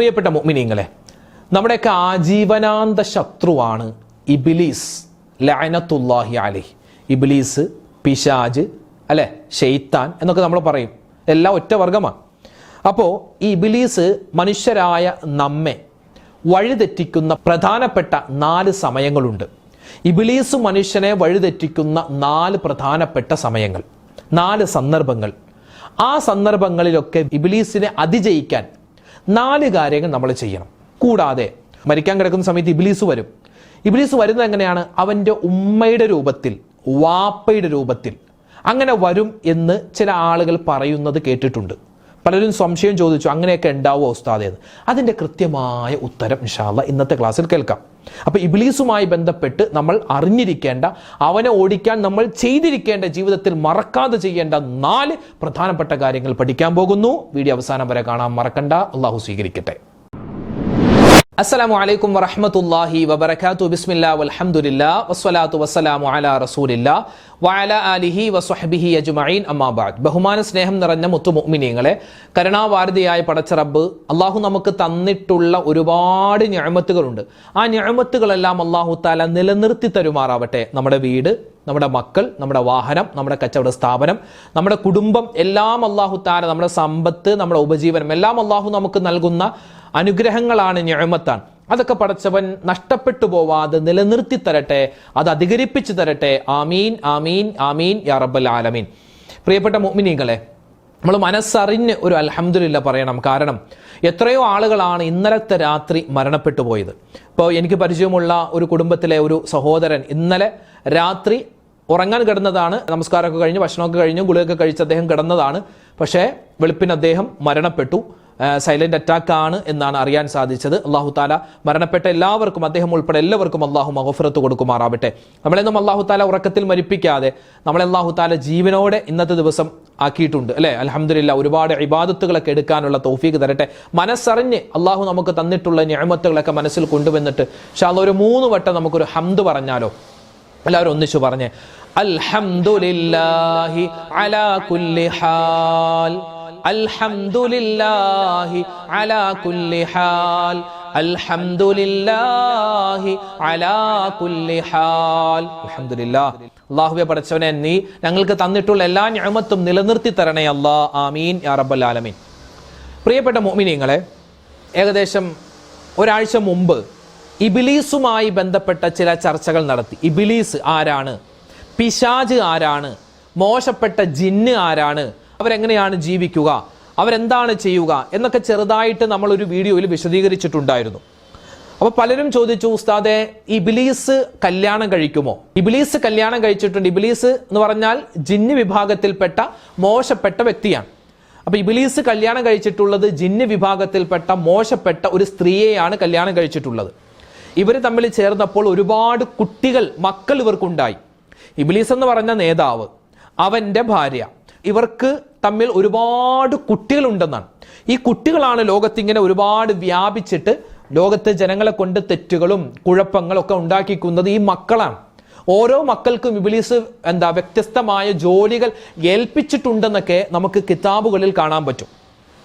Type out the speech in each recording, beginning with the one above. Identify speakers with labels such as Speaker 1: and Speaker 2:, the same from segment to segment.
Speaker 1: പ്രിയപ്പെട്ട മുഅ്മിനീങ്ങളെ നമ്മുടെയൊക്കെ ആജീവനാന്ത ശത്രുവാണ് ഇബിലീസ് ലഅനത്തുല്ലാഹി അലി ഇബിലീസ് പിശാജ് അല്ലെ ഷെയ്ത്താൻ എന്നൊക്കെ നമ്മൾ പറയും. എല്ലാം ഒറ്റ വർഗമാണ് അപ്പോൾ ഈ ഇബിലീസ് മനുഷ്യരായ നമ്മെ വഴിതെറ്റിക്കുന്ന പ്രധാനപ്പെട്ട നാല് സമയങ്ങളുണ്ട്. ഇബിലീസ് മനുഷ്യനെ വഴിതെറ്റിക്കുന്ന നാല് പ്രധാനപ്പെട്ട സമയങ്ങൾ നാല് സന്ദർഭങ്ങൾ. ആ സന്ദർഭങ്ങളിലൊക്കെ ഇബിലീസിനെ അതിജയിക്കാൻ നാല് കാര്യങ്ങൾ നമ്മൾ ചെയ്യണം. കൂടാതെ മരിക്കാൻ കിടക്കുന്ന സമയത്ത് ഇബിലീസ് വരും. ഇബിലീസ് വരുന്നത് എങ്ങനെയാണ്? അവന്റെ ഉമ്മയുടെ രൂപത്തിൽ വാപ്പയുടെ രൂപത്തിൽ. അങ്ങനെ വരും എന്ന് ചില ആളുകൾ പറയുന്നത് കേട്ടിട്ടുണ്ട്. പലരും സംശയം ചോദിച്ചു അങ്ങനെയൊക്കെ ഉണ്ടാവുമോ ഉസ്താദേ? അതിന്റെ കൃത്യമായ ഉത്തരം ഇൻഷാല്ല ഇന്നത്തെ ക്ലാസ്സിൽ കേൾക്കാം. അപ്പൊ ഇബിലീസുമായി ബന്ധപ്പെട്ട് നമ്മൾ അറിഞ്ഞിരിക്കേണ്ട അവനെ ഓടിക്കാൻ നമ്മൾ ചെയ്തിരിക്കേണ്ട ജീവിതത്തിൽ മറക്കാതെ ചെയ്യേണ്ട നാല് പ്രധാനപ്പെട്ട കാര്യങ്ങൾ പഠിക്കാൻ പോകുന്നു. വീഡിയോ അവസാനം വരെ കാണാൻ മറക്കണ്ട. അള്ളാഹു സ്വീകരിക്കട്ടെ. അസ്സലാമു അലൈക്കും വറഹ്മത്തുള്ളാഹി വബർക്കാത്തു ബിസ്മില്ലാ വൽഹമുല്ല വസ്സലാത്തു വസ്സലാമു അല റസൂലില്ല വഅല അലിഹി വസ്വഹ്ബിഹി അജ്മഈൻ. അമ്മാബാദ് ബഹുമാന സ്നേഹം നിറഞ്ഞ മുത്തു മുഅ്മിനീങ്ങളെ കരുണാവാരതിയായ പടച്ച റബ്ബ് അള്ളാഹു നമുക്ക് തന്നിട്ടുള്ള ഒരുപാട് ഞാമത്തുകളുണ്ട്. ആ ഞാമത്തുകളെല്ലാം അള്ളാഹു താല നിലനിർത്തി തരുമാറാവട്ടെ. നമ്മുടെ വീട് നമ്മുടെ മക്കൾ നമ്മുടെ വാഹനം നമ്മുടെ കച്ചവട സ്ഥാപനം നമ്മുടെ കുടുംബം എല്ലാം അള്ളാഹു താല നമ്മുടെ സമ്പത്ത് നമ്മുടെ ഉപജീവനം എല്ലാം അള്ളാഹു നമുക്ക് നൽകുന്ന അനുഗ്രഹങ്ങളാണ് ഞഴമത്താണ് അതൊക്കെ പടച്ചവൻ നഷ്ടപ്പെട്ടു പോവാതെ നിലനിർത്തി തരട്ടെ അത് അധികരിപ്പിച്ചു തരട്ടെ. ആമീൻ ആമീൻ ആമീൻ യാ റബ്ബൽ ആലമീൻ. പ്രിയപ്പെട്ട മുഅ്മിനീങ്ങളെ നമ്മൾ മനസ്സറിഞ്ഞ് ഒരു അലഹമില്ല പറയണം. കാരണം എത്രയോ ആളുകളാണ് ഇന്നലത്തെ രാത്രി മരണപ്പെട്ടു പോയത്. ഇപ്പോൾ എനിക്ക് പരിചയമുള്ള ഒരു കുടുംബത്തിലെ ഒരു സഹോദരൻ ഇന്നലെ രാത്രി ഉറങ്ങാൻ കിടന്നതാണ്. നമസ്കാരമൊക്കെ കഴിഞ്ഞ് ഭക്ഷണമൊക്കെ കഴിഞ്ഞ് ഗുളികയൊക്കെ കഴിച്ച് അദ്ദേഹം കിടന്നതാണ്. പക്ഷേ വെളുപ്പിന് അദ്ദേഹം മരണപ്പെട്ടു. സൈലന്റ് അറ്റാക്ക് ആണ് എന്നാണ് അറിയാൻ സാധിച്ചത്. അള്ളാഹു താല മരണപ്പെട്ട എല്ലാവർക്കും അദ്ദേഹം ഉൾപ്പെടെ എല്ലാവർക്കും അള്ളാഹു മഹഫുറത്ത് കൊടുക്കുമാറാവട്ടെ. നമ്മളെന്നും അള്ളാഹു താല ഉറക്കത്തിൽ മരിപ്പിക്കാതെ നമ്മളെ അള്ളാഹു താല ജീവനോടെ ഇന്നത്തെ ദിവസം ആക്കിയിട്ടുണ്ട് അല്ലെ? അലഹമില്ല ഒരുപാട് ഇബാദത്തുകളൊക്കെ എടുക്കാനുള്ള തോഫീക്ക് തരട്ടെ. മനസ്സറിഞ്ഞ് അള്ളാഹു നമുക്ക് തന്നിട്ടുള്ള ഞാമത്തുകളൊക്കെ മനസ്സിൽ കൊണ്ടുവന്നിട്ട് ഷാ ഒരു മൂന്ന് വട്ടം നമുക്കൊരു ഹംദ് പറഞ്ഞാലോ? എല്ലാവരും ഒന്നിച്ചു പറഞ്ഞേ അൽഹംദുലില്ലാഹി അലാ കുല്ലി ഹാൽ. അൽഹംദുലില്ലാഹി അലാ കുല്ലി ഹാൽ. അൽഹംദുലില്ലാഹി അലാ കുല്ലി ഹാൽ. അൽഹംദുലില്ലാ. അള്ളാഹുവെ പഠിച്ചവനെ നീ ഞങ്ങൾക്ക് തന്നിട്ടുള്ള എല്ലാ ഞാമത്തും നിലനിർത്തി തരണേ അല്ലാ. ആമീൻ. യാ റബ്ബൽ ആലമീൻ. പ്രിയപ്പെട്ട മോമിനിയങ്ങളെ ഏകദേശം ഒരാഴ്ച മുമ്പ് ഇബിലീസുമായി ബന്ധപ്പെട്ട ചില ചർച്ചകൾ നടത്തി. ഇബിലീസ് ആരാണ്? പിശാജ് ആരാണ്? മോശപ്പെട്ട ജിന്ന് ആരാണ്? അവരെങ്ങനെയാണ് ജീവിക്കുക? അവരെന്താണ് ചെയ്യുക? എന്നൊക്കെ ചെറുതായിട്ട് നമ്മൾ ഒരു വീഡിയോയിൽ വിശദീകരിച്ചിട്ടുണ്ടായിരുന്നു. അപ്പോൾ പലരും ചോദിച്ചു ഉസ്താദെ ഇബിലീസ് കല്യാണം കഴിക്കുമോ? ഇബിലീസ് കല്യാണം കഴിച്ചിട്ടുണ്ട്. ഇബിലീസ് എന്ന് പറഞ്ഞാൽ ജിന്ന് വിഭാഗത്തിൽപ്പെട്ട മോശപ്പെട്ട വ്യക്തിയാണ്. അപ്പോൾ ഇബിലീസ് കല്യാണം കഴിച്ചിട്ടുള്ളത് ജിന്ന് വിഭാഗത്തിൽപ്പെട്ട മോശപ്പെട്ട ഒരു സ്ത്രീയെയാണ് കല്യാണം കഴിച്ചിട്ടുള്ളത്. ഇവർ തമ്മിൽ ചേർന്നപ്പോൾ ഒരുപാട് കുട്ടികൾ മക്കൾ ഇവർക്കുണ്ടായി. ഇബിലീസ് എന്ന് പറഞ്ഞ നേതാവ് അവന്റെ ഭാര്യ ഇവർക്ക് തമ്മിൽ ഒരുപാട് കുട്ടികളുണ്ടെന്നാണ്. ഈ കുട്ടികളാണ് ലോകത്തിങ്ങനെ ഒരുപാട് വ്യാപിച്ചിട്ട് ലോകത്തെ ജനങ്ങളെ കൊണ്ട് തെറ്റുകളും കുഴപ്പങ്ങളും ഒക്കെ ഉണ്ടാക്കിക്കുന്നത് ഈ മക്കളാണ്. ഓരോ മക്കൾക്കും ഇബിലീസ് എന്താ വ്യത്യസ്തമായ ജോലികൾ ഏൽപ്പിച്ചിട്ടുണ്ടെന്നൊക്കെ നമുക്ക് കിതാബുകളിൽ കാണാൻ പറ്റും.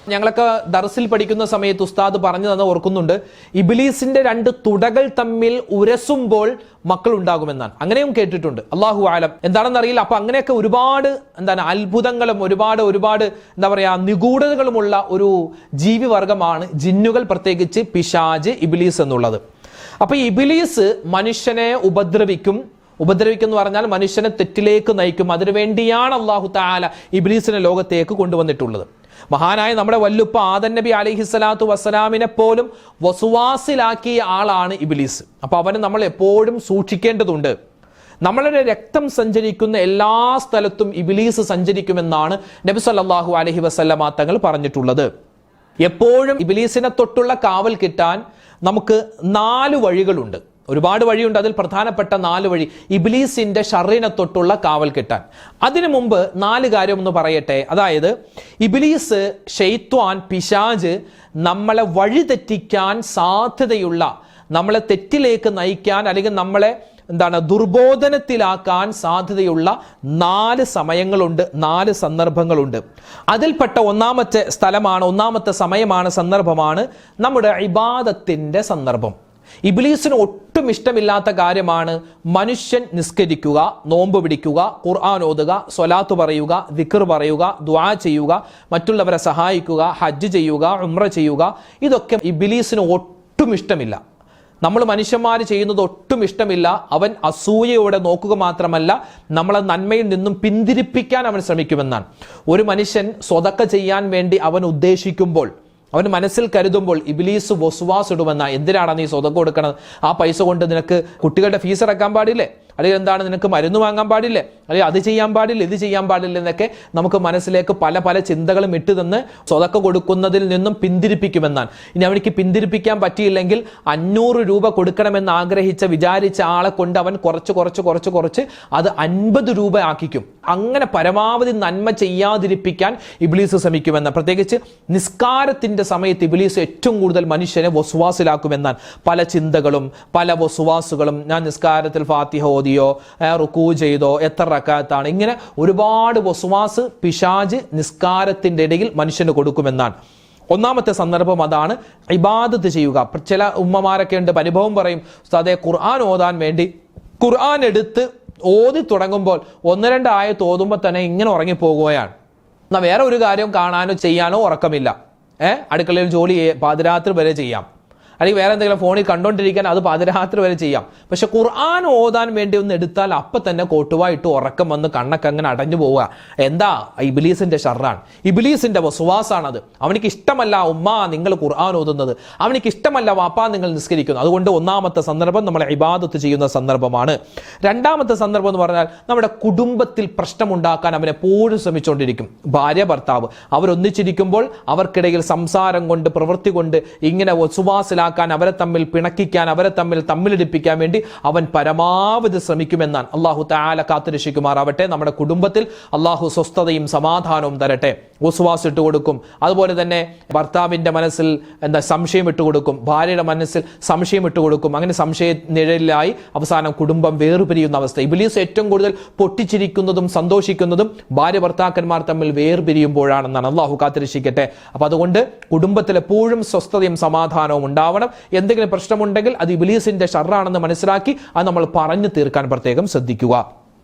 Speaker 1: ഞങ്ങളൊക്കെ ദർസിൽ പഠിക്കുന്ന സമയത്ത് ഉസ്താദ് പറഞ്ഞു തന്നെ ഓർക്കുന്നുണ്ട് ഇബിലീസിന്റെ രണ്ട് തുടകൾ തമ്മിൽ ഉരസുമ്പോൾ മക്കൾ ഉണ്ടാകുമെന്നാണ്. അങ്ങനെയും കേട്ടിട്ടുണ്ട്. അള്ളാഹു ആലം എന്താണെന്ന് അറിയില്ല. അപ്പൊ അങ്ങനെയൊക്കെ ഒരുപാട് എന്താണ് അത്ഭുതങ്ങളും ഒരുപാട് ഒരുപാട് എന്താ പറയാ നിഗൂഢതകളുമുള്ള ഒരു ജീവിവർഗമാണ് ജിന്നുകൾ പ്രത്യേകിച്ച് പിശാജ് ഇബിലീസ് എന്നുള്ളത്. അപ്പൊ ഇബിലീസ് മനുഷ്യനെ ഉപദ്രവിക്കും. ഉപദ്രവിക്കും എന്ന് പറഞ്ഞാൽ മനുഷ്യനെ തെറ്റിലേക്ക് നയിക്കും. അതിനുവേണ്ടിയാണ് അള്ളാഹു താല ഇബിലീസിനെ ലോകത്തേക്ക് കൊണ്ടുവന്നിട്ടുള്ളത്. മഹാനായ നമ്മുടെ വല്ലുപ്പ ആദൻ നബി അലിഹിസ്സലാത്തു വസ്സലാമിനെ പോലും വസുവാസിലാക്കിയ ആളാണ് ഇബിലീസ്. അപ്പൊ അവനെ നമ്മൾ എപ്പോഴും സൂക്ഷിക്കേണ്ടതുണ്ട്. നമ്മളുടെ രക്തം സഞ്ചരിക്കുന്ന എല്ലാ സ്ഥലത്തും ഇബിലീസ് സഞ്ചരിക്കുമെന്നാണ് നബി സല്ലാഹു അലഹി വസല്ലമ തങ്ങൾ പറഞ്ഞിട്ടുള്ളത്. എപ്പോഴും ഇബിലീസിനെ തൊട്ടുള്ള കാവൽ കിട്ടാൻ നമുക്ക് നാല് വഴികളുണ്ട്. ഒരുപാട് വഴിയുണ്ട്. അതിൽ പ്രധാനപ്പെട്ട നാല് വഴി. ഇബ്ലീസിന്റെ ഷറിനെ തൊട്ടുള്ള കാവൽ കിട്ടാൻ. അതിനു മുമ്പ് നാല് കാര്യം ഒന്ന് പറയട്ടെ. അതായത് ഇബ്ലീസ് ഷെയ്ത്വാൻ പിശാജ് നമ്മളെ വഴിതെറ്റിക്കാൻ സാധ്യതയുള്ള നമ്മളെ തെറ്റിലേക്ക് നയിക്കാൻ അല്ലെങ്കിൽ നമ്മളെ എന്താണ് ദുർബോധനത്തിലാക്കാൻ സാധ്യതയുള്ള നാല് സമയങ്ങളുണ്ട് നാല് സന്ദർഭങ്ങളുണ്ട്. അതിൽപ്പെട്ട ഒന്നാമത്തെ സ്ഥലമാണ് ഒന്നാമത്തെ സമയമാണ് സന്ദർഭമാണ് നമ്മുടെ ഇബാദത്തിന്റെ സന്ദർഭം. ഇബ്ലീസിന് ഒട്ടും ഇഷ്ടമില്ലാത്ത കാര്യമാണ് മനുഷ്യൻ നിസ്കരിക്കുക നോമ്പ് പിടിക്കുക ഖുർആൻ ഓതുക സ്വലാത്ത് പറയുക ദിക്ർ പറയുക ദ്വാ ചെയ്യുക മറ്റുള്ളവരെ സഹായിക്കുക ഹജ്ജ് ചെയ്യുക ഉമ്ര ചെയ്യുക. ഇതൊക്കെ ഇബ്ലീസിന് ഒട്ടും ഇഷ്ടമില്ല. നമ്മൾ മനുഷ്യന്മാർ ചെയ്യുന്നത് ഒട്ടും ഇഷ്ടമില്ല. അവൻ അസൂയയോടെ നോക്കുക മാത്രമല്ല നമ്മളെ നന്മയിൽ നിന്നും പിന്തിരിപ്പിക്കാൻ അവൻ ശ്രമിക്കുമെന്നാണ്. ഒരു മനുഷ്യൻ സ്വതക്ക ചെയ്യാൻ വേണ്ടി അവൻ ഉദ്ദേശിക്കുമ്പോൾ അവൻ മനസ്സിൽ കരുതുമ്പോൾ ഇബിലീസ് വസുവാസ് ഇടുമെന്ന. എന്തിനാണ് നീ സ്വതം കൊടുക്കണത്? ആ പൈസ കൊണ്ട് നിനക്ക് കുട്ടികളുടെ ഫീസ് അടക്കാൻ പാടില്ലേ? അല്ലെങ്കിൽ എന്താണ് നിനക്ക് മരുന്ന് വാങ്ങാൻ പാടില്ലേ? അല്ലെങ്കിൽ അത് ചെയ്യാൻ പാടില്ല ഇത് ചെയ്യാൻ പാടില്ല എന്നൊക്കെ നമുക്ക് മനസ്സിലേക്ക് പല പല ചിന്തകളും ഇട്ട് തന്ന് സ്വതക്ക കൊടുക്കുന്നതിൽ നിന്നും പിന്തിരിപ്പിക്കുമെന്നാണ്. ഇനി അവനിക്ക് പിന്തിരിപ്പിക്കാൻ പറ്റിയില്ലെങ്കിൽ അഞ്ഞൂറ് രൂപ കൊടുക്കണമെന്ന് ആഗ്രഹിച്ച വിചാരിച്ച ആളെ കൊണ്ട് അവൻ കുറച്ച് കുറച്ച് കുറച്ച് കുറച്ച് അത് അൻപത് രൂപ ആക്കിക്കും. അങ്ങനെ പരമാവധി നന്മ ചെയ്യാതിരിപ്പിക്കാൻ ഇബ്ലീസ് ശ്രമിക്കുമെന്ന്. പ്രത്യേകിച്ച് നിസ്കാരത്തിന്റെ സമയത്ത് ഇബ്ലീസ് ഏറ്റവും കൂടുതൽ മനുഷ്യനെ വസുവാസിലാക്കുമെന്നാണ്. പല ചിന്തകളും പല വസുവാസുകളും ഞാൻ നിസ്കാരത്തിൽ ഫാത്തിഹ ഓതിയോ റുക്കു ചെയ്തോ എത്ര റക്കാത്താണ്. ഇങ്ങനെ ഒരുപാട് വസുവാസ് പിശാജ് നിസ്കാരത്തിന്റെ ഇടയിൽ മനുഷ്യന് കൊടുക്കുമെന്നാണ്. ഒന്നാമത്തെ സന്ദർഭം അതാണ് ഇബാദത്ത് ചെയ്യുക. ചില ഉമ്മമാരൊക്കെ ഉണ്ട് അനുഭവം പറയും അതെ ഖുർആൻ ഓതാൻ വേണ്ടി. ഖുർആൻ എടുത്ത് ഓതി തുടങ്ങുമ്പോൾ ഒന്ന് രണ്ട് ആയത്ത് ഓതുമ്പോൾ തന്നെ ഇങ്ങനെ ഉറങ്ങിപ്പോകുകയാണ്. എന്നാൽ വേറെ ഒരു കാര്യം കാണാനോ ചെയ്യാനോ ഉറക്കമില്ല. ഏഹ് അടുക്കളയിൽ ജോലി പാതിരാത്രി വരെ ചെയ്യാം. അല്ലെങ്കിൽ വേറെ എന്തെങ്കിലും ഫോണിൽ കണ്ടോണ്ടിരിക്കാൻ അത് പാതിരാത്രി വരെ ചെയ്യാം. പക്ഷെ ഖുർആൻ ഓതാൻ വേണ്ടി ഒന്ന് എടുത്താൽ അപ്പം തന്നെ കോട്ടുവായിട്ട് ഉറക്കം വന്ന് കണ്ണൊക്കെ അങ്ങനെ അടഞ്ഞു പോവുക. എന്താ? ഇബിലീസിന്റെ ഷർറാണ് ഇബിലീസിന്റെ വസുവാസാണത്. അവനിക്ക് ഇഷ്ടമല്ല ഉമ്മ നിങ്ങൾ ഖുർആൻ ഓതുന്നത്. അവനിക്ക് ഇഷ്ടമല്ല വാപ്പ നിങ്ങൾ നിസ്കരിക്കുന്നു. അതുകൊണ്ട് ഒന്നാമത്തെ സന്ദർഭം നമ്മൾ ഇബാദത്ത് ചെയ്യുന്ന സന്ദർഭമാണ്. രണ്ടാമത്തെ സന്ദർഭം എന്ന് പറഞ്ഞാൽ നമ്മുടെ കുടുംബത്തിൽ പ്രശ്നമുണ്ടാക്കാൻ അവൻ എപ്പോഴും ശ്രമിച്ചുകൊണ്ടിരിക്കും ഭാര്യ ഭർത്താവ്. അവരൊന്നിച്ചിരിക്കുമ്പോൾ അവർക്കിടയിൽ സംസാരം കൊണ്ട് പ്രവൃത്തി കൊണ്ട് ഇങ്ങനെ വസുവാസിലാക്കാൻ അവരെ തമ്മിൽ പിണക്കിക്കാൻ അവരെ തമ്മിൽ തമ്മിലടിപ്പിക്കാൻ വേണ്ടി അവൻ പരമാവധി ശ്രമിക്കുമെന്നാണ്. അള്ളാഹു താല കാത്തുരക്ഷിക്കുമാറാവട്ടെ. നമ്മുടെ കുടുംബത്തിൽ അള്ളാഹു സ്വസ്ഥതയും സമാധാനവും തരട്ടെ. ഉസ്വാസ് ഇട്ട് കൊടുക്കും. അതുപോലെ തന്നെ ഭർത്താവിന്റെ മനസ്സിൽ എന്താ സംശയം ഇട്ട് കൊടുക്കും. ഭാര്യയുടെ മനസ്സിൽ സംശയം ഇട്ട് കൊടുക്കും. അങ്ങനെ സംശയ നിഴലിലായി അവസാനം കുടുംബം വേർപിരിയുന്ന അവസ്ഥ. ഇബിലീസ് ഏറ്റവും കൂടുതൽ പൊട്ടിച്ചിരിക്കുന്നതും സന്തോഷിക്കുന്നതും ഭാര്യ ഭർത്താക്കന്മാർ തമ്മിൽ വേർപിരിയുമ്പോഴാണെന്നാണ്. അള്ളാഹു കാത്തിരക്ഷിക്കട്ടെ. അപ്പൊ അതുകൊണ്ട് കുടുംബത്തിൽ എപ്പോഴും സ്വസ്ഥതയും സമാധാനവും ഉണ്ടാവണം എന്തെങ്കിലും പ്രശ്നമുണ്ടെങ്കിൽ അത് ഇബിലീസിന്റെ ഷർറാണെന്ന് മനസ്സിലാക്കി അത് നമ്മൾ പറഞ്ഞു തീർക്കാൻ പ്രത്യേകം ശ്രദ്ധിക്കുക.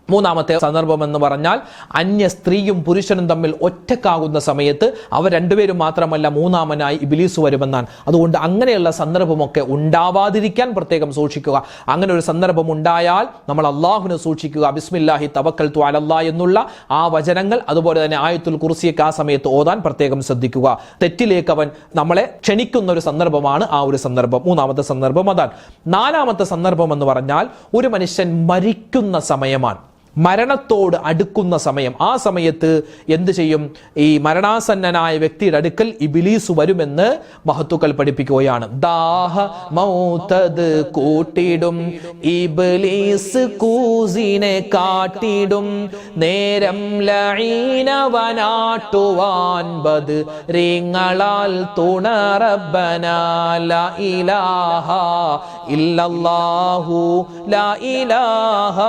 Speaker 1: മൂന്നാമത്തെ സന്ദർഭം എന്ന് പറഞ്ഞാൽ അന്യ സ്ത്രീയും പുരുഷനും തമ്മിൽ ഒറ്റക്കാകുന്ന സമയത്ത് അവർ രണ്ടുപേരും മാത്രമല്ല മൂന്നാമനായി ഇബിലീസ് വരുമെന്നാണ്. അതുകൊണ്ട് അങ്ങനെയുള്ള സന്ദർഭമൊക്കെ ഉണ്ടാവാതിരിക്കാൻ പ്രത്യേകം സൂക്ഷിക്കുക. അങ്ങനെ ഒരു സന്ദർഭം ഉണ്ടായാൽ നമ്മൾ അള്ളാഹുവിനെ സൂക്ഷിക്കുക. ബിസ്മില്ലാഹി തവക്കൽ തു അലല്ലാ എന്നുള്ള ആ വചനങ്ങൾ അതുപോലെ തന്നെ ആയത്തുൽ കുർസിയൊക്കെ ആ സമയത്ത് ഓതാൻ പ്രത്യേകം ശ്രദ്ധിക്കുക. തെറ്റിലേക്ക് അവൻ നമ്മളെ ക്ഷണിക്കുന്ന ഒരു സന്ദർഭമാണ് ആ ഒരു സന്ദർഭം. മൂന്നാമത്തെ സന്ദർഭം അതാണ്. നാലാമത്തെ സന്ദർഭം എന്ന് പറഞ്ഞാൽ ഒരു മനുഷ്യൻ മരിക്കുന്ന സമയമാണ്. മരണത്തോട് അടുക്കുന്ന സമയം. ആ സമയത്ത് എന്ത് ചെയ്യും? ഈ മരണാസന്നനായ വ്യക്തിയുടെ അടുക്കൽ ഇബിലീസ് വരുമെന്ന് മഹത്തുക്കൾ പഠിപ്പിക്കുകയാണ്. ദാഹ മൗത്തത് കൂട്ടിടും ഇബിലീസ് കൂസിനെ കാട്ടിടും നേരം ലൈനവനാട്ടുവാൻ ബത് റീങ്ങളാൽ തുണറബനാല ഇലാഹ ഇല്ലല്ലാഹു ലാ ഇലാഹ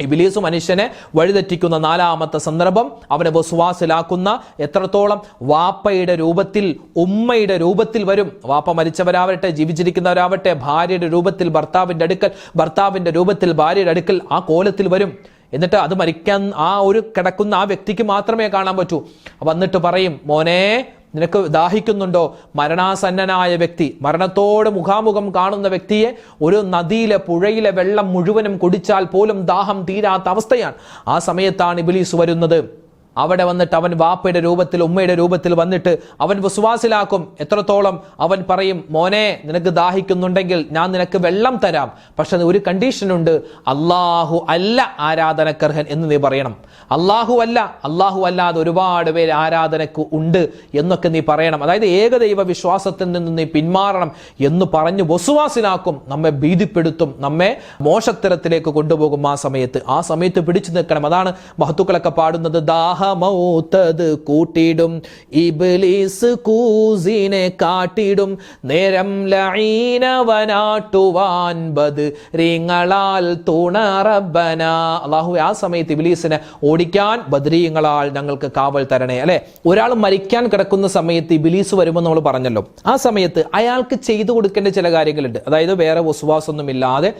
Speaker 1: ഇബിലീസ് മനുഷ്യനെ വഴിതെറ്റിക്കുന്ന നാലാമത്തെ സന്ദർഭം അവനെ ബസ്വാസിലാക്കുന്ന എത്രത്തോളം വാപ്പയുടെ രൂപത്തിൽ ഉമ്മയുടെ രൂപത്തിൽ വരും. വാപ്പ മരിച്ചവരാവട്ടെ ജീവിച്ചിരിക്കുന്നവരാവട്ടെ ഭാര്യയുടെ രൂപത്തിൽ ഭർത്താവിന്റെ അടുക്കൽ ഭർത്താവിന്റെ രൂപത്തിൽ ഭാര്യയുടെ അടുക്കൽ ആ കോലത്തിൽ വരും. എന്നിട്ട് അത് മരിക്കാൻ ആ ഒരു കിടക്കുന്ന ആ വ്യക്തിക്ക് മാത്രമേ കാണാൻ പറ്റൂ. വന്നിട്ട് പറയും മോനെ നിനക്ക് ദാഹിക്കുന്നുണ്ടോ? മരണാസന്നനായ വ്യക്തി മരണത്തോട് മുഖാമുഖം കാണുന്ന വ്യക്തിയെ ഒരു നദിയിലെ പുഴയിലെ വെള്ളം മുഴുവനും കുടിച്ചാൽ പോലും ദാഹം തീരാത്ത അവസ്ഥയാണ്. ആ സമയത്താണ് ഇബിലീസ് വരുന്നത്. അവിടെ വന്നിട്ട് അവൻ വാപ്പയുടെ രൂപത്തിൽ ഉമ്മയുടെ രൂപത്തിൽ വന്നിട്ട് അവൻ വിശ്വാസിലാക്കും. എത്രത്തോളം അവൻ പറയും മോനെ നിനക്ക് ദാഹിക്കുന്നുണ്ടെങ്കിൽ ഞാൻ നിനക്ക് വെള്ളം തരാം. പക്ഷെ ഒരു കണ്ടീഷനുണ്ട് അള്ളാഹു അല്ല ആരാധനക്കർഹൻ എന്ന് നീ പറയണം. അള്ളാഹു അല്ല അള്ളാഹു അല്ലാതെ ഒരുപാട് പേര് ആരാധനക്ക് ഉണ്ട് എന്നൊക്കെ നീ പറയണം. അതായത് ഏകദൈവ വിശ്വാസത്തിൽ നിന്ന് നീ പിന്മാറണം എന്ന് പറഞ്ഞ് വസുവാസിലാക്കും നമ്മെ ഭീതിപ്പെടുത്തും നമ്മെ മോശത്തരത്തിലേക്ക് കൊണ്ടുപോകും ആ സമയത്ത്. ആ സമയത്ത് പിടിച്ചു നിൽക്കണം. അതാണ് മഹത്തുക്കളൊക്കെ പാടുന്നത് ദാഹ മൗത്തത് കൂട്ടിടും. ഇബ്ലീസ് കൂസിനെ കാട്ടിടും. നേരം ലൈനവനാട്ടുവാൻ ബദ് റീങ്ങളാൽ തുണറബന. അള്ളാഹു ആ സമയത്ത് ഇബ്ലീസിനെ ഓടിക്കാൻ ബദ്രീങ്ങളാൽ ഞങ്ങൾക്ക് കാവൽ തരണേ. അല്ലെ? ഒരാൾ മരിക്കാൻ കിടക്കുന്ന സമയത്ത് ഇബിലീസ് വരുമ്പോൾ നമ്മൾ പറഞ്ഞല്ലോ. ആ സമയത്ത് അയാൾക്ക് ചെയ്തു കൊടുക്കേണ്ട ചില കാര്യങ്ങളുണ്ട്. അതായത് വേറെ വസുവാസൊന്നുമില്ലാതെ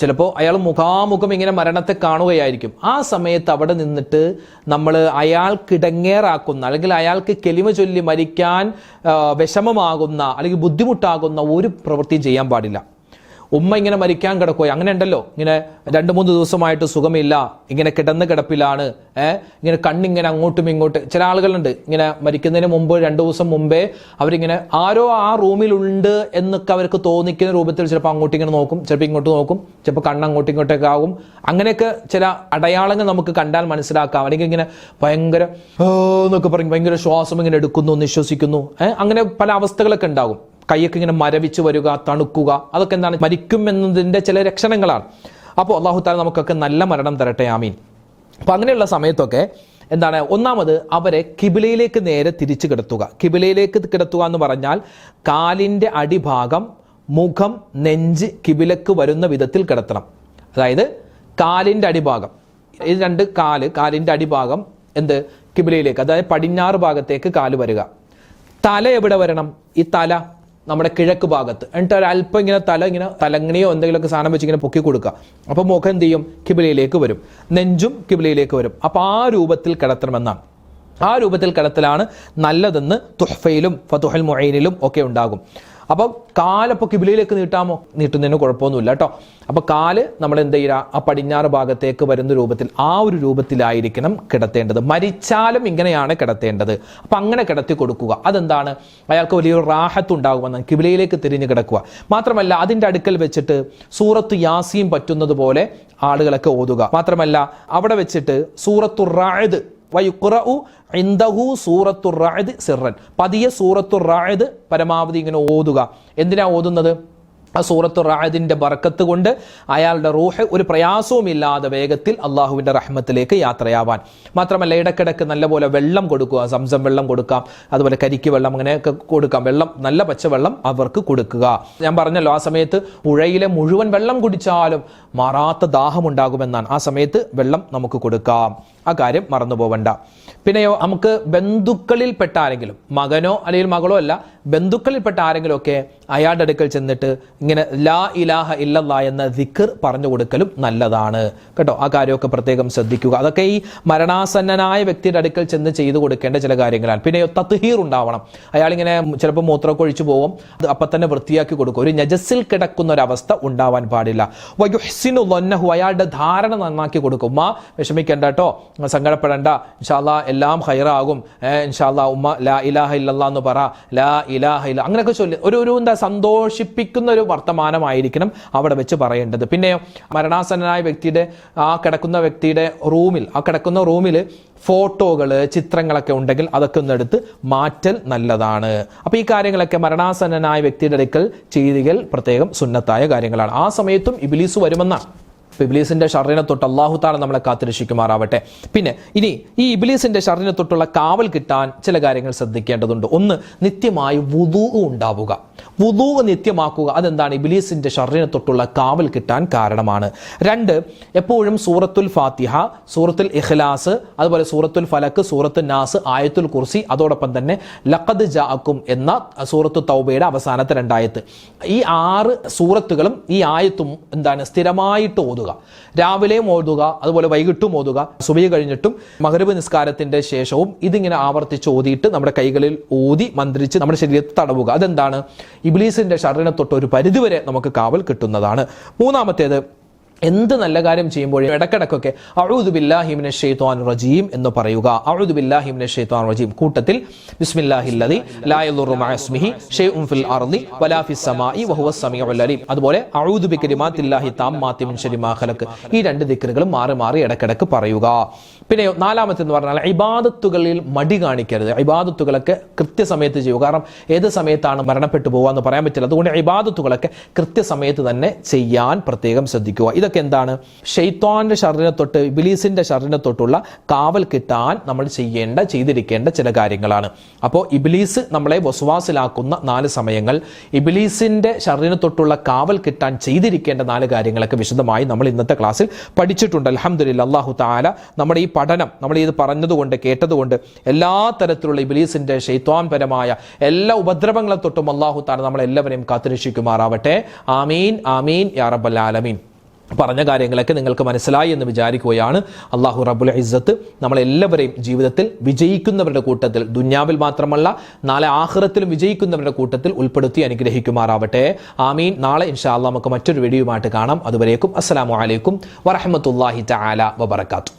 Speaker 1: ചിലപ്പോൾ അയാൾ മുഖാമുഖം ഇങ്ങനെ മരണത്തെ കാണുകയായിരിക്കും. ആ സമയത്ത് അവിടെ നിന്നിട്ട് നമ്മൾ അയാൾക്കിടങ്ങേറാക്കുന്ന അല്ലെങ്കിൽ അയാൾക്ക് കെലിമ ചൊല്ലി മരിക്കാൻ വിഷമമാകുന്ന അല്ലെങ്കിൽ ബുദ്ധിമുട്ടാകുന്ന ഒരു പ്രവൃത്തിയും ചെയ്യാൻ പാടില്ല. ഉമ്മ ഇങ്ങനെ മരിക്കാൻ കിടക്കുകയോ അങ്ങനെ ഉണ്ടല്ലോ ഇങ്ങനെ രണ്ട് മൂന്ന് ദിവസമായിട്ട് സുഖമില്ല. ഇങ്ങനെ കിടന്ന് കിടപ്പിലാണ്. ഇങ്ങനെ കണ്ണിങ്ങനെ അങ്ങോട്ടും ഇങ്ങോട്ടും ചില ആളുകളുണ്ട്. ഇങ്ങനെ മരിക്കുന്നതിന് മുമ്പ് രണ്ട് ദിവസം മുമ്പേ അവരിങ്ങനെ ആരോ ആ റൂമിലുണ്ട് എന്നൊക്കെ അവർക്ക് തോന്നിക്കുന്ന രൂപത്തിൽ ചിലപ്പോൾ അങ്ങോട്ടും ഇങ്ങനെ നോക്കും ചിലപ്പോൾ ഇങ്ങോട്ട് നോക്കും ചിലപ്പോൾ കണ്ണ് അങ്ങോട്ടും ഇങ്ങോട്ടൊക്കെ ആകും. അങ്ങനെയൊക്കെ ചില അടയാളങ്ങൾ നമുക്ക് കണ്ടാൽ മനസ്സിലാക്കാം. അല്ലെങ്കിൽ ഇങ്ങനെ ഭയങ്കര എന്നൊക്കെ പറയും. ഭയങ്കര ശ്വാസം ഇങ്ങനെ എടുക്കുന്നു നിശ്വസിക്കുന്നു അങ്ങനെ പല അവസ്ഥകളൊക്കെ ഉണ്ടാകും. കൈയൊക്കെ ഇങ്ങനെ മരവിച്ച് വരിക തണുക്കുക അതൊക്കെ എന്താണ്? മരിക്കും എന്നതിന്റെ ചില ലക്ഷണങ്ങളാണ്. അപ്പോൾ അള്ളാഹു താല നമുക്കൊക്കെ നല്ല മരണം തരട്ടെ ആമീൻ. അപ്പം അങ്ങനെയുള്ള സമയത്തൊക്കെ എന്താണ്? ഒന്നാമത് അവരെ കിബിലയിലേക്ക് നേരെ തിരിച്ചു കിടത്തുക. കിബിലയിലേക്ക് കിടത്തുക എന്ന് പറഞ്ഞാൽ കാലിന്റെ അടിഭാഗം മുഖം നെഞ്ച് കിബിലക്ക് വരുന്ന വിധത്തിൽ കിടത്തണം. അതായത് കാലിന്റെ അടിഭാഗം. ഇത് രണ്ട് കാൽ കാലിന്റെ അടിഭാഗം എന്ത്? കിബിലയിലേക്ക് അതായത് പടിഞ്ഞാറ് ഭാഗത്തേക്ക് കാൽ വരിക. തല എവിടെ വരണം? ഈ തല നമ്മുടെ കിഴക്ക് ഭാഗത്ത്. എന്നിട്ട് ഒരു അല്പം ഇങ്ങനെ തല ഇങ്ങനെ തലങ്ങണിയോ എന്തെങ്കിലുമൊക്കെ സാധനം വെച്ച് ഇങ്ങനെ പൊക്കി കൊടുക്കുക. അപ്പോൾ മുഖം എന്ത് ചെയ്യും? കിബിലയിലേക്ക് വരും. നെഞ്ചും കിബിലയിലേക്ക് വരും. അപ്പോൾ ആ രൂപത്തിൽ കിടത്തണമെന്നാണ്. ആ രൂപത്തിൽ കിടത്തലാണ് നല്ലതെന്ന് തുഹഫയിലും ഫതുഹൽ മൊയ്നിലും ഒക്കെ ഉണ്ടാകും. അപ്പോൾ കാലപ്പോൾ കിബിലയിലേക്ക് നീട്ടാമോ? നീട്ടുന്നതിന് കുഴപ്പമൊന്നുമില്ല കേട്ടോ. അപ്പോൾ കാൽ നമ്മൾ എന്ത് ചെയ്യുക? ആ പടിഞ്ഞാറ് ഭാഗത്തേക്ക് വരുന്ന രൂപത്തിൽ ആ ഒരു രൂപത്തിലായിരിക്കണം കിടത്തേണ്ടത്. മരിച്ചാലും ഇങ്ങനെയാണ് കിടത്തേണ്ടത്. അപ്പം അങ്ങനെ കിടത്തി കൊടുക്കുക. അതെന്താണ്? അയാൾക്ക് വലിയൊരു റാഹത്ത് ഉണ്ടാകുമെന്ന് കിബിലയിലേക്ക് തിരിഞ്ഞ് കിടക്കുക. മാത്രമല്ല അതിന്റെ അടുക്കൽ വെച്ചിട്ട് സൂറത്ത് യാസിയും പറ്റുന്നത് പോലെ ആളുകളൊക്കെ ഓതുക. മാത്രമല്ല അവിടെ വെച്ചിട്ട് സൂറത്തു റായത് വയുക്കുറു ഇന്ദഹു സൂറത്തു റായത് സിറൻ പതിയെ സൂറത്തു റായത് പരമാവധി ഇങ്ങനെ ഓതുക. എന്തിനാ ഓതുന്നത്? ആ സൂറത്തു റായതിന്റെ ബർക്കത്ത് കൊണ്ട് അയാളുടെ റൂഹ് ഒരു പ്രയാസവുമില്ലാതെ വേഗത്തിൽ അള്ളാഹുവിന്റെ റഹ്മത്തിലേക്ക് യാത്രയാവാൻ. മാത്രമല്ല ഇടക്കിടക്ക് നല്ലപോലെ വെള്ളം കൊടുക്കുക. സംസം വെള്ളം കൊടുക്കാം. അതുപോലെ കരിക്ക് വെള്ളം അങ്ങനെയൊക്കെ കൊടുക്കാം. വെള്ളം നല്ല പച്ചവെള്ളം അവർക്ക് കൊടുക്കുക. ഞാൻ പറഞ്ഞല്ലോ ആ സമയത്ത് പുഴയിലെ മുഴുവൻ വെള്ളം കുടിച്ചാലും മാറാത്ത ദാഹമുണ്ടാകുമെന്നാണ്. ആ സമയത്ത് വെള്ളം നമുക്ക് കൊടുക്കാം. ആ കാര്യം മറന്നു പോവണ്ട പിന്നെയോ നമുക്ക് ബന്ധുക്കളിൽപ്പെട്ട ആരെങ്കിലും മകനോ അല്ലെങ്കിൽ മകളോ അല്ല ബന്ധുക്കളിൽപ്പെട്ട ആരെങ്കിലും ഒക്കെ അയാളുടെ അടുക്കൽ ചെന്നിട്ട് ഇങ്ങനെ ലാ ഇലാഹ ഇല്ല എന്ന ദിക്കർ പറഞ്ഞു കൊടുക്കലും നല്ലതാണ്. കേട്ടോ ആ കാര്യമൊക്കെ പ്രത്യേകം ശ്രദ്ധിക്കുക. അതൊക്കെ ഈ മരണാസന്നനായ വ്യക്തിയുടെ അടുക്കൽ ചെന്ന് ചെയ്തു കൊടുക്കേണ്ട ചില കാര്യങ്ങളാണ്. പിന്നെയോ തത്ഹീർ ഉണ്ടാവണം. അയാളിങ്ങനെ ചിലപ്പോൾ മൂത്രമൊക്കെ ഒഴിച്ചു പോകും അത് അപ്പം തന്നെ വൃത്തിയാക്കി കൊടുക്കും. ഒരു നജസ്സിൽ കിടക്കുന്ന ഒരു അവസ്ഥ ഉണ്ടാവാൻ പാടില്ല. വയുഹ്സിനു ലൊന്നഹു അയാളുടെ ധാരണ നന്നാക്കി കൊടുക്കും. മാ വിഷമിക്കേണ്ട കേട്ടോ. സങ്കടപ്പെടേണ്ട. ഇൻഷാല്ല എല്ലാം ഹൈറാകും ഇൻഷാല്ല ഉമ്മ ലാ ഇലാഹ ഇല്ലല്ലാ എന്ന് പറ. ലാ ഇലാഹ ഇല്ല അങ്ങനെയൊക്കെ ചൊല്ലി ഒരു ഒരു എന്താ സന്തോഷിപ്പിക്കുന്ന ഒരു വർത്തമാനമായിരിക്കണം അവിടെ വെച്ച് പറയേണ്ടത്. പിന്നെ മരണാസന്നനായ വ്യക്തിയുടെ ആ കിടക്കുന്ന വ്യക്തിയുടെ റൂമിൽ ആ കിടക്കുന്ന റൂമിൽ ഫോട്ടോകൾ ചിത്രങ്ങളൊക്കെ ഉണ്ടെങ്കിൽ അതൊക്കെ ഒന്ന് എടുത്ത് മാറ്റൽ നല്ലതാണ്. അപ്പോൾ ഈ കാര്യങ്ങളൊക്കെ മരണാസന്നനായ വ്യക്തിയുടെ അടുക്കൽ ചെയ്തികൾ പ്രത്യേകം സുന്നത്തായ കാര്യങ്ങളാണ്. ആ സമയത്തും ഇബിലീസ് വരുമെന്നാണ്. ഇബ്ലീസിന്റെ ഷറിനെ തൊട്ട് അള്ളാഹു താല നമ്മളെ കാത്തിരക്ഷിക്കുമാറാവട്ടെ. പിന്നെ ഇനി ഈ ഇബ്ലീസിന്റെ ഷറിനെ തൊട്ടുള്ള കാവൽ കിട്ടാൻ ചില കാര്യങ്ങൾ ശ്രദ്ധിക്കേണ്ടതുണ്ട്. ഒന്ന് നിത്യമായി വുതു ഉണ്ടാവുക. വുദൂ നിത്യമാക്കുക അതെന്താണ് ഇബ്ലീസിന്റെ ഷറിനെ തൊട്ടുള്ള കാവൽ കിട്ടാൻ കാരണമാണ്. രണ്ട് എപ്പോഴും സൂറത്തുൽ ഫാത്തിഹ സൂറത്തുൽ ഇഖ്ലാസ് അതുപോലെ സൂറത്തുൽ ഫലക്ക് സൂറത്ത് നാസ് ആയത്തുൽ കുർസി അതോടൊപ്പം തന്നെ ലഖദ് ജാക്കും എന്ന സൂറത്തു തൗബയുടെ അവസാനത്തെ രണ്ടായത്ത് ഈ ആറ് സൂറത്തുകളും ഈ ആയത്തും എന്താണ് സ്ഥിരമായിട്ട് ഓതുക. രാവിലെയും ഓതുക അതുപോലെ വൈകിട്ടും ഓതുക സുബൈ കഴിഞ്ഞിട്ടും മകരവ് നിസ്കാരത്തിന്റെ ശേഷവും ഇതിങ്ങനെ ആവർത്തിച്ച് ഓതിയിട്ട് നമ്മുടെ കൈകളിൽ ഊതി മന്ത്രിച്ച് നമ്മുടെ ശരീരത്തെ തടവുക. അതെന്താണ്? ഇബ്ലീസിന്റെ ശരീരത്തൊട്ട് തൊട്ട് ഒരു പരിധിവരെ നമുക്ക് കാവൽ കിട്ടുന്നതാണ്. മൂന്നാമത്തേത് എന്ത് നല്ല കാര്യം ചെയ്യുമ്പോഴും ഇടക്കിടക്കൊക്കെ അഴുദു ബില്ലാഹിമിനെ ഷെയ്ത്വാൻ റജീം എന്ന് പറയുക. അഴുദു ബില്ലാഹിമിനെ ഷെയ്ത്വാൻ റജീം കൂട്ടത്തിൽ ബിസ്മില്ലാഹില്ലതി ലാ ഷെയ് മഅസ്മിഹി അർദി ഫിൽ സമായി വഹുവ സമീഉൽ അലീം അതുപോലെ അഴുദ് ബികലിമാത്തില്ലാഹി താം മിൻ ഷരിമാ ഖലക്ക് ഈ രണ്ട് ദിക്റുകളും മാറി മാറി ഇടക്കിടക്ക് പറയുക. പിന്നെ നാലാമത്തെ എന്ന് പറഞ്ഞാൽ ഇബാദത്തുകളിൽ മടി കാണിക്കരുത്. ഇബാദത്തുകളൊക്കെ കൃത്യസമയത്ത് ചെയ്യുക. കാരണം ഏത് സമയത്താണ് മരണപ്പെട്ടു പോകുക എന്ന് പറയാൻ പറ്റില്ല. അതുകൊണ്ട് ഇബാദത്തുകളൊക്കെ കൃത്യസമയത്ത് തന്നെ ചെയ്യാൻ പ്രത്യേകം ശ്രദ്ധിക്കുക. ഇതൊക്കെ എന്താണ്? ഷെയ്ത്താന്റെ ഷറിനെ തൊട്ട് ഇബിലീസിന്റെ ഷറിനെ തൊട്ടുള്ള കാവൽ കിട്ടാൻ നമ്മൾ ചെയ്യേണ്ട ചെയ്തിരിക്കേണ്ട ചില കാര്യങ്ങളാണ്. അപ്പോൾ ഇബിലീസ് നമ്മളെ വസുവാസിലാക്കുന്ന നാല് സമയങ്ങൾ ഇബിലീസിന്റെ ഷറിനെ തൊട്ടുള്ള കാവൽ കിട്ടാൻ ചെയ്തിരിക്കേണ്ട നാല് കാര്യങ്ങളൊക്കെ വിശദമായി നമ്മൾ ഇന്നത്തെ ക്ലാസ്സിൽ പഠിച്ചിട്ടുണ്ട്. അലഹമുല്ല അള്ളാഹു താല നമ്മുടെ ഈ പഠനം നമ്മൾ ഇത് പറഞ്ഞതുകൊണ്ട് കേട്ടതുകൊണ്ട് എല്ലാ തരത്തിലുള്ള ഇബിലീസിന്റെ ശൈത്വാൻപരമായ എല്ലാ ഉപദ്രവങ്ങളെ തൊട്ടും അള്ളാഹു താല നമ്മളെല്ലാവരെയും കാത്തുരക്ഷിക്കുമാറാവട്ടെ. ആമീൻ ആമീൻ യാ റബ്ബൽ ആലമീൻ. പറഞ്ഞ കാര്യങ്ങളൊക്കെ നിങ്ങൾക്ക് മനസ്സിലായി എന്ന് വിചാരിക്കുകയാണ്. അള്ളാഹു റബുൽ ഇസ്സത്ത് നമ്മളെല്ലാവരെയും ജീവിതത്തിൽ വിജയിക്കുന്നവരുടെ കൂട്ടത്തിൽ ദുന്യാവിൽ മാത്രമല്ല നാളെ ആഹ്റത്തിലും വിജയിക്കുന്നവരുടെ കൂട്ടത്തിൽ ഉൾപ്പെടുത്തി അനുഗ്രഹിക്കുമാറാവട്ടെ. ആമീൻ. നാളെ ഇൻഷാ അള്ളാഹ് നമുക്ക് മറ്റൊരു വീഡിയോയുമായിട്ട് കാണാം. അതുവരേക്കും അസ്സലാമു അലൈക്കും വറഹമത്തല്ലാഹി തആല വബറകാതുഹു.